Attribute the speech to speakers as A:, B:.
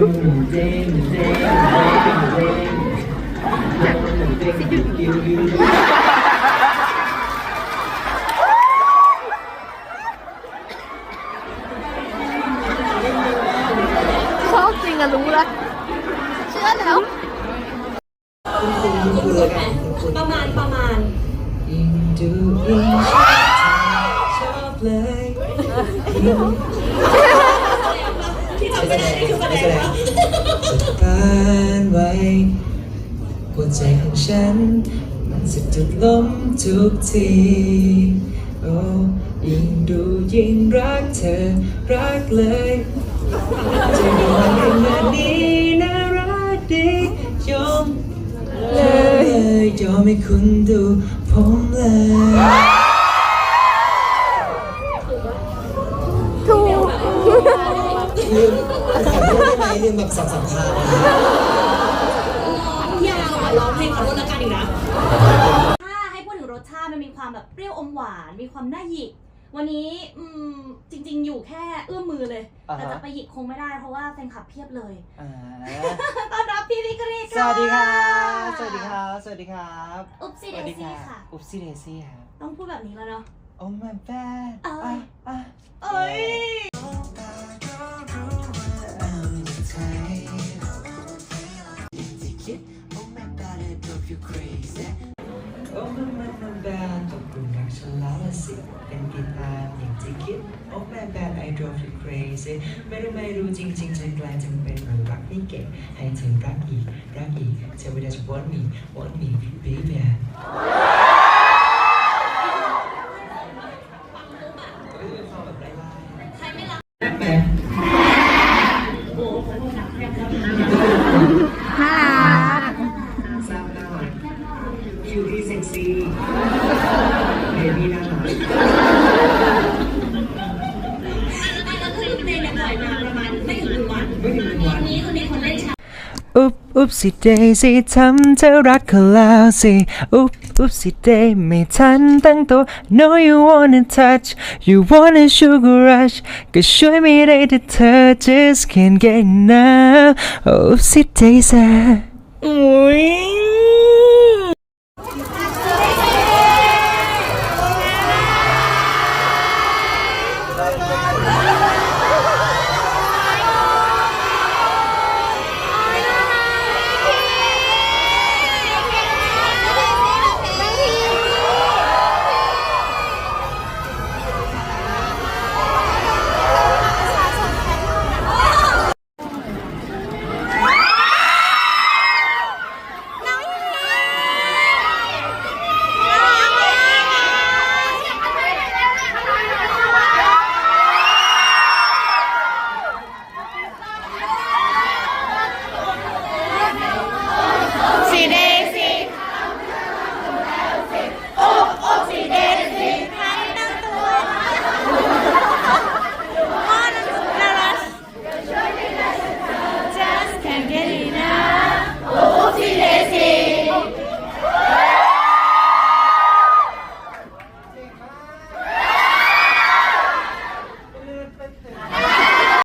A: ชอบจริงอะรู้แล้วเชื่อแล้ว
B: ประมาณประมาณ
C: ยิ่งดูยิ่งชอบชอบเลย
B: ที่จำไม่แสดงว่า
C: จะต้านไว้หัวใจของฉัน มันสะดุดล้มทุกทีโอ้ยิ่งดูยิ่งรักเธอรักเลยจะยอมขนาดนี้น่ารักดียอมเลยยอมให้คุณดูผมเลย
A: ถูก
C: ลืมขอโทษได้ไหมลืมแบบสับสับคา
B: ยาวอะร้องเพลงขอโทษละกันอีกนะ ถ้าให้พูดถึงรสชาติมันมีความแบบเปรี้ยวอมหวาน มีความน่าหยิก วันนี้อืมจริง ๆ อยู่แค่เอื้อมมือเลย
C: อ่าฮะ
B: แต่จะไปหยิกคงไม่ได้เพราะว่าแฟนคลับเพียบเลย
C: อ่า
B: ต้อนรับพี่วิกฤต
C: สวัสดีครับ สวัสดีครับ สวัสดีครับ
B: อุ๊บซี่เดซี่ค่ะ
C: อุ๊บซี่เดซี่ครับ
B: ต้องพูดแบบนี้แล้วเนาะ
C: Oh my bad
B: เอ้ย
C: อะ
B: เอ้ย
C: โอ้มั นมันมันแบนตกหลุมรักฉันแล้วละสิเป็นไปตามอย่างที่คิด Oh my bad I drove you crazy ไม่รู้ไม่รู้จริงๆฉันกลายจะเป็นคนรักไม่เก่งให้เธอรักอีก รักอีกเธอไม่ได้จะ want me want me baby
B: คนเล่นฉาก
C: อุ๊บอุ๊บสิเดซี่ทำเธอรักเขาแล้วสิอุ๊บอุ๊บสิเดไม่ทันตั้งตัว No you wanna touch you wanna sugar rush ก็ช่วยไม่ได้แต่เธอ just can't get enough อุ๊บสิเดซี่อุ้ย